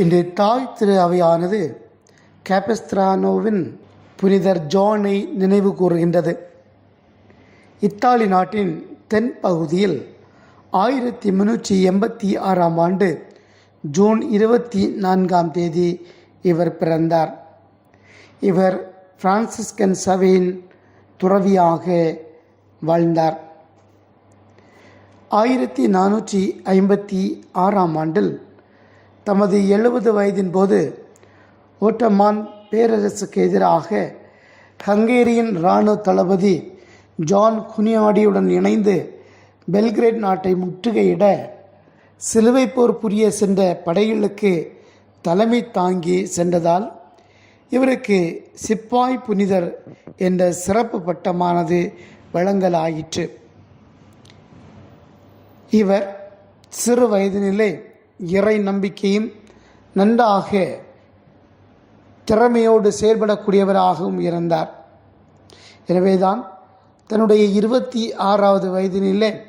இன்று தாய் திரு அவையானது கேபஸ்திரானோவின் புனிதர் ஜானை நினைவு கூறுகின்றது. இத்தாலி நாட்டின் தென் பகுதியில் ஆயிரத்தி முன்னூற்றி எண்பத்தி ஆறாம் ஆண்டு ஜூன் இருபத்தி நான்காம் தேதி இவர் பிறந்தார். இவர் பிரான்சிஸ்கன் சபையின் துறவியாக வாழ்ந்தார். ஆயிரத்தி நானூற்றி ஐம்பத்தி ஆறாம் ஆண்டில் தமது எழுபது வயதின் போது ஓட்டமான் பேரரசுக்கு எதிராக ஹங்கேரியின் இராணுவ தளபதி ஜான் குனியாடியுடன் இணைந்து பெல்கிரேட் நாட்டை முற்றுகையிட சிலுவை போர் புரிய சென்ற படைகளுக்கு தலைமை தாங்கி சென்றதால் இவருக்கு சிப்பாய் புனிதர் என்ற சிறப்பு பட்டமானது வழங்கலாயிற்று. இவர் சிறு வயதினிலே இறை நம்பிக்கையும் நன்றாக திறமையோடு செயல்படக்கூடியவராகவும் இருந்தார். எனவேதான் தன்னுடைய இருபத்தி ஆறாவது வயதினிலே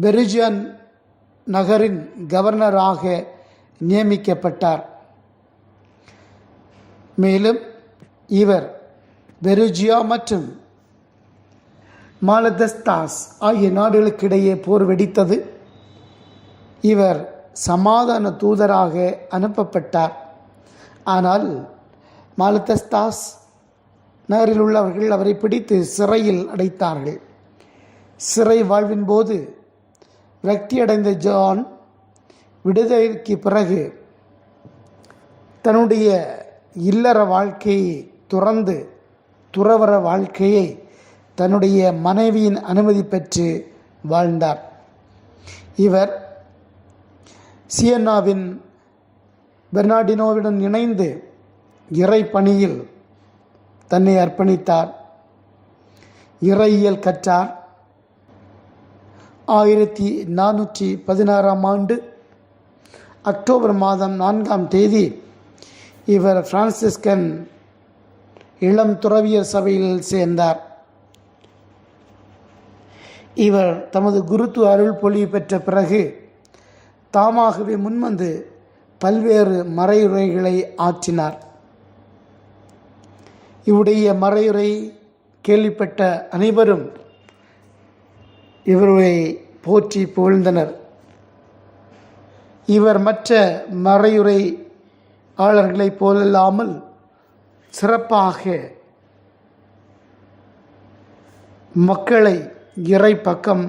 பெருஜன் நகரின் கவர்னராக நியமிக்கப்பட்டார். மேலும் இவர் பெருஜியா மற்றும் மாலதஸ்தாஸ் ஆகிய நாடுகளுக்கிடையே போர் வெடித்தது. இவர் சமாதான தூதராக அனுப்பப்பட்டார். ஆனால் மாலத்தஸ்தாஸ் நகரில் உள்ளவர்கள் அவரை பிடித்து சிறையில் அடைத்தார்கள். சிறை வாழ்வின் போது விரக்தியடைந்த ஜான் விடுதலைக்கு பிறகு தன்னுடைய இல்லற வாழ்க்கையை துறந்து துறவர வாழ்க்கையை தன்னுடைய மனைவியின் அனுமதி பெற்று வாழ்ந்தார். இவர் சியன்னாவின் பெர்னாடினோவுடன் இணைந்து இறை பணியில் தன்னை அர்ப்பணித்தார். இறையியல் கற்றார். ஆயிரத்தி நானூற்றி பதினாறாம் ஆண்டு அக்டோபர் மாதம் நான்காம் தேதி இவர் பிரான்சிஸ்கன் இளம் துறவியர் சபையில் சேர்ந்தார். இவர் தமது குருத்துவ அருள் பொழிவு பெற்ற பிறகு தாமாகவே முன்வந்து பல்வேறு மறையுரைகளை ஆற்றினார். இவருடைய மறையுரை கேள்விப்பட்ட அனைவரும் இவரை போற்றி புகழ்ந்தனர். இவர் மற்ற மறையுரை ஆளர்களைப் போலல்லாமல் சிறப்பாக மக்களை இறை பக்கம்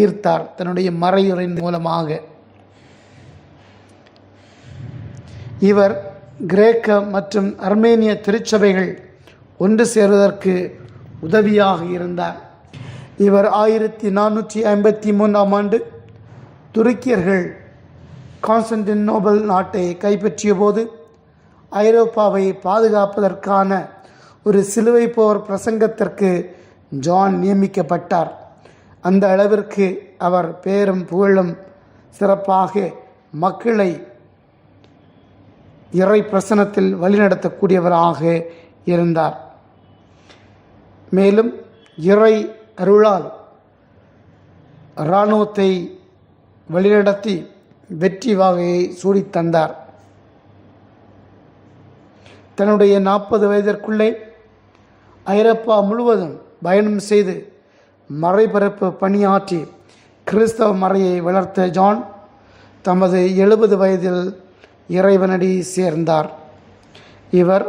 ஈர்த்தார். தன்னுடைய மறையுறையின் மூலமாக. இவர் கிரேக்க மற்றும் அர்மேனிய திருச்சபைகள் ஒன்று சேருவதற்கு உதவியாக இருந்தார். இவர் ஆயிரத்தி நானூற்றி ஐம்பத்தி மூன்றாம் ஆண்டு துருக்கியர்கள் கான்ஸ்டன்டினோபல் நாட்டை கைப்பற்றிய போது ஐரோப்பாவை பாதுகாப்பதற்கான ஒரு சிலுவை போர் பிரசங்கத்திற்கு ஜான் நியமிக்கப்பட்டார். அந்த அளவிற்கு அவர் பேரும் புகழும் சிறப்பாக மக்களை இறை பிரசனத்தில் வழிநடத்தக்கூடியவராக இருந்தார். மேலும் இறை அருளால் இராணுவத்தை வழிநடத்தி வெற்றி வாகையை சூடித் தந்தார். தன்னுடைய நாற்பது வயதிற்குள்ளே ஐரோப்பா முழுவதும் பயணம் செய்து மறைபரப்பு பணியாற்றி கிறிஸ்தவ மறையை வளர்த்த ஜான் தமது எழுபது வயதில் இறைவனடி சேர்ந்தார். இவர்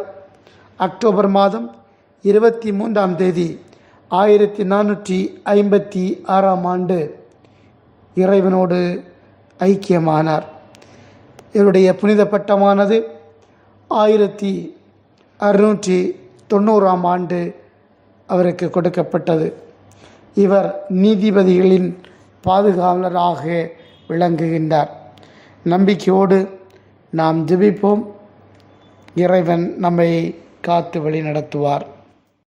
அக்டோபர் மாதம் இருபத்தி மூன்றாம் தேதி ஆயிரத்தி நானூற்றி ஐம்பத்தி ஆறாம் ஆண்டு இறைவனோடு ஐக்கியமானார். இவருடைய புனித பட்டமானது ஆயிரத்தி அறுநூற்றி தொண்ணூறாம் ஆண்டு அவருக்கு கொடுக்கப்பட்டது. இவர் நீதிபதிகளின் பாதுகாவலராக விளங்குகின்றார். நம்பிக்கையோடு நாம் ஜெபிப்போம். இறைவன் நம்மை காத்து வழி நடத்துவார்